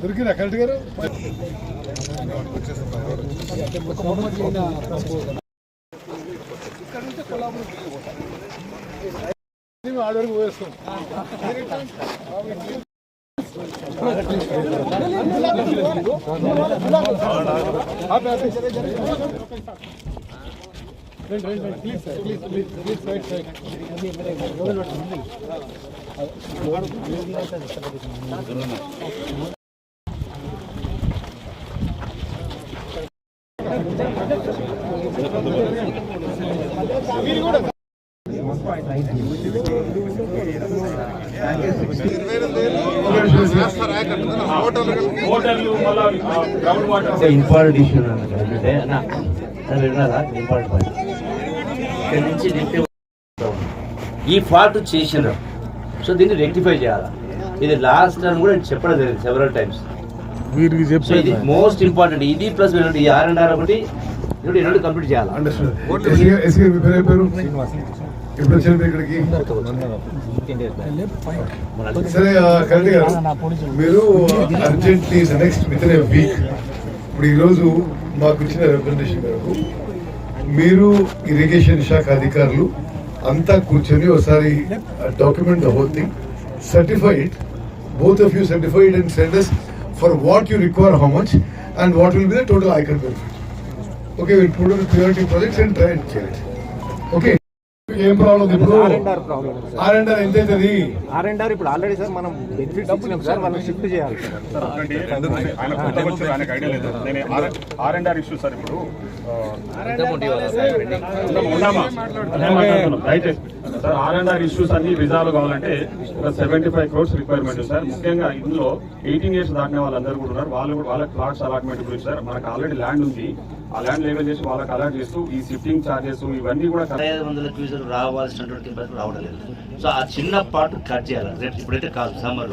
దొరికిందా కరెక్ట్ గారు? ఇక్కడ నుంచి కొల్లాపురం ఆడ వరకు పోయేస్తాం రండి రండి రండి. Please sir please please please side side ground water important issue అంటే ఇంపార్టెంట్ పాయింట్ ఇక్కడ నుంచి నింపి ఈ ఫాల్ట్ చేసినారు సో దీన్ని రెక్టిఫై చేయాలి? ఇది లాస్ట్ టైం కూడా నేను చెప్పడం జరిగింది సెవెరల్ టైమ్స్ వీరికి ఇది మోస్ట్ ఇంపార్టెంట్ ఇది ప్లస్ ఈ ఆర్ అండ్ ఆర్ ఒకటి ఇది రెండు కంప్లీట్ చేయాలి? మీరు ఇక్కడికి? సరే కరెక్ట్ గారు. మీరు urgently next within week ఇప్పుడు ఈరోజు మాకు ఇచ్చిన రిప్రజెంటేషన్ మేరకు మీరు ఇరిగేషన్ శాఖ అధికారులు అంతా కూర్చొని ఒకసారి document the whole thing certified both of you certified and send us for what you require how much and what will be the total icon benefit okay will put priority projects and try and చేయండి okay ఏం problem ఇప్పుడు? R and R ఎంత అవుతుంది R and R ఇప్పుడు already sir మనం benefits ఇచ్చినాం sir వాళ్ళని shift చేయాలి. సార్ ఆయన కొత్తగా వచ్చారు ఆయనకు ఐడియా లేదు నేను R and R issue sir ఇప్పుడు sir R and R issues అన్ని రిజాల్వ్ కావాలంటే ఒక seventy five crores requirement sir. ముఖ్యంగా ఇందులో ఎయిటీన్ ఇయర్స్ దాటిన వాళ్ళందరూ కూడా ఉన్నారు. వాళ్ళు కూడా వాళ్ళకి ప్లాట్స్ అలాట్మెంట్ గురించి సార్. మనకు ఆల్రెడీ ల్యాండ్ ఉంది. ఆ ల్యాండ్ లెవెల్ చేసి వాళ్ళకి అలాట్ చేస్తూ ఈ షిఫ్టింగ్ చార్జెస్ ఇవన్నీ కూడా ఐదు వందల రావాల్సినటువంటి రావడం లేదు. సో ఆ చిన్న పార్ట్ కట్ చేయాలి. రేపు ఇప్పుడైతే కాదు సమ్మర్లో.